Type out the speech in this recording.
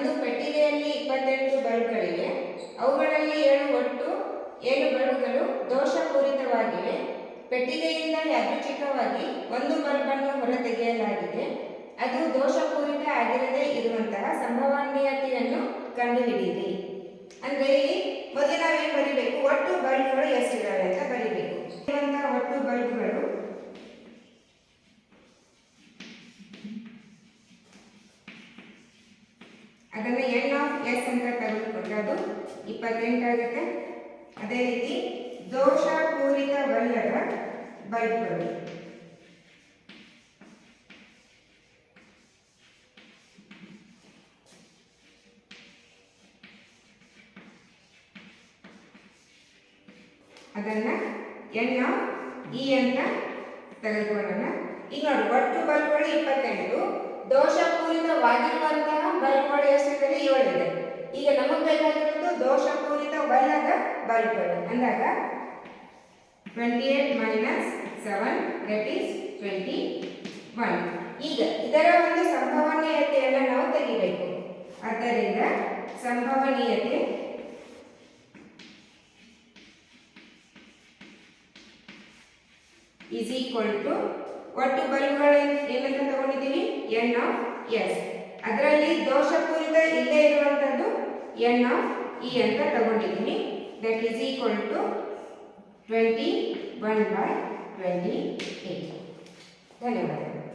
ಒಂದು ಪೆಟ್ಟಿಗೆಯಲ್ಲಿ ಇಪ್ಪತ್ತೆಂಟು ಬಲ್ಬ್ಗಳಿವೆ. ಅವುಗಳಲ್ಲಿ ಏಳು ಒಟ್ಟು ಏಳು ಬಲ್ಬ್ಗಳು ದೋಷಪೂರಿತವಾಗಿವೆ. ಪೆಟ್ಟಿಗೆಯಿಂದ ಯಾದೃಚ್ಛಿಕವಾಗಿ ಒಂದು ಬಲ್ಬನ್ನು ಹೊರತೆಗೆಯಲಾಗಿದೆ. ಅದು ದೋಷಪೂರಿತ ಆಗಿರದೇ ಇರುವಂತಹ ಸಂಭವನೀಯತೆಯನ್ನು ಕಂಡುಹಿಡಿಯಿರಿ. ಅಂದರೆ ಇಲ್ಲಿ ಮೊದಲಾಗಿ ಬರೀಬೇಕು. ಅದನ್ನು ಎನ್ ಆಫ್ ಎಸ್ ಅಂತ ತೆಗೆದುಕೊಂಡ್ರೆ ಅದು ಇಪ್ಪತ್ತೆಂಟಾಗುತ್ತೆ ಅದೇ ರೀತಿ ದೋಷಪೂರಿತವಲ್ಲದ ಬೈಕ್ಗಳು ಅದನ್ನ ಎನ್ ಇ ಅಂತ ತೆಗೆದುಕೊಳ್ಳೋಣ. ಈಗ ನೋಡಿ, ಒಟ್ಟು ಬಲ್ಬ್ಗಳು ಇಪ್ಪತ್ತೆಂಟು. ದೋಷಪೂರಿತವಾಗಿರುವಂತಹ ಬಲ್ಬ್ಗಳು ಎಷ್ಟಿದೆ ಏಳಿದೆ ಈಗ ನಮಗೆ ಬೇಕಾಗಿರೋದು ದೋಷಪೂರಿತ ದೋಷಪೂರಿತವಲ್ಲದ ಬಲ್ಬ್ಗಳು ಅಂದಾಗ twenty eight minus seven that is twenty one ಈಗ ಇದರ ಒಂದು ಸಂಭವನೀಯತೆಯನ್ನು ನಾವು ತೆಗಿಬೇಕು. ಆದ್ದರಿಂದ ಸಂಭವನೀಯತೆ ಈಸ್ ಈಕ್ವಲ್ ಟು ಒಟ್ಟು ಬಲ್ಬ್ಗಳು ಏನಂತ ತಗೊಂಡಿದ್ದೀವಿ? ಎನ್ ಆಫ್ ಎಸ್ ಅದರಲ್ಲಿ ದೋಷಪೂರಿತ ಇಲ್ಲೇ ಇರುವಂಥದ್ದು ಎನ್ ಆಫ್ ಇ ಅಂತ ತಗೊಂಡಿದ್ದೀನಿ. That is equal to twenty one by twenty eight ಧನ್ಯವಾದಗಳು.